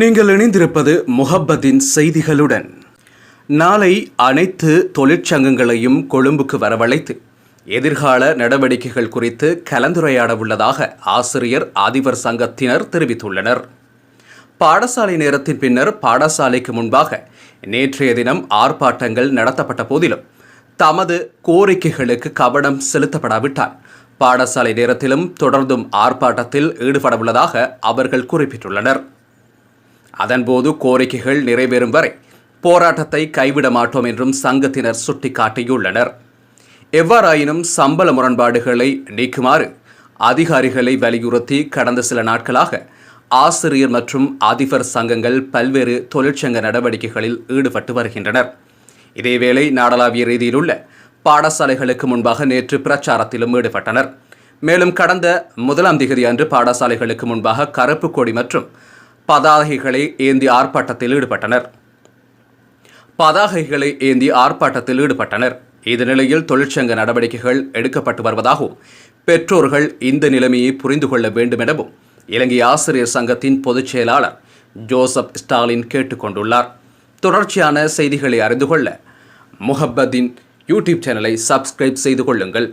நீங்கள் இணைந்திருப்பது முஹப்பத்தின் செய்திகளுடன். நாளை அனைத்து தொழிற்சங்கங்களையும் கொழும்புக்கு வரவழைத்து எதிர்கால நடவடிக்கைகள் குறித்து கலந்துரையாட உள்ளதாக ஆசிரியர் அதிபர் சங்கத்தினர் தெரிவித்துள்ளனர். பாடசாலை நேரத்தின் பின்னர் பாடசாலைக்கு முன்பாக நேற்றைய தினம் ஆர்ப்பாட்டங்கள் நடத்தப்பட்ட போதிலும் தமது கோரிக்கைகளுக்கு கவனம் செலுத்தப்படாவிட்டால் பாடசாலை நேரத்திலும் தொடர்ந்தும் ஆர்ப்பாட்டத்தில் ஈடுபடவுள்ளதாக அவர்கள் குறிப்பிட்டுள்ளனர். அதன்போது கோரிக்கைகள் நிறைவேறும் வரை போராட்டத்தை கைவிட மாட்டோம் என்றும் சங்கத்தினர் சுட்டிக்காட்டியுள்ளனர். எவ்வாறாயினும் சம்பள முரண்பாடுகளை நீக்குமாறு அதிகாரிகளை வலியுறுத்தி கடந்த சில நாட்களாக ஆசிரியர் மற்றும் அதிபர் சங்கங்கள் பல்வேறு தொழிற்சங்க நடவடிக்கைகளில் ஈடுபட்டு வருகின்றனர். இதேவேளை நாடளாவிய ரீதியிலுள்ள பாடசாலைகளுக்கு முன்பாக நேற்று பிரச்சாரத்திலும் ஈடுபட்டனர். மேலும் கடந்த முதலாம் திகதி அன்று பாடசாலைகளுக்கு முன்பாக கருப்பு கொடி மற்றும் பதாகைகளை ஏந்தி ஆர்ப்பாட்டத்தில் ஈடுபட்டனர். பதாகைகளை ஏந்தி ஆர்ப்பாட்டத்தில் ஈடுபட்டனர். இந்த நிலையில் தொழிற்சங்க நடவடிக்கைகள் எடுக்கப்பட்டு வருவதாகவும் பெற்றோர்கள் இந்த நிலைமையை புரிந்து கொள்ள வேண்டும் எனவும் இலங்கை ஆசிரியர் சங்கத்தின் பொதுச் செயலாளர் ஜோசப் ஸ்டாலின் கேட்டுக்கொண்டுள்ளார் தொடர்ச்சியான செய்திகளை அறிந்து கொள்ள முஹப்பத்தின் யூடியூப் சேனலை சப்ஸ்கிரைப் செய்து கொள்ளுங்கள்.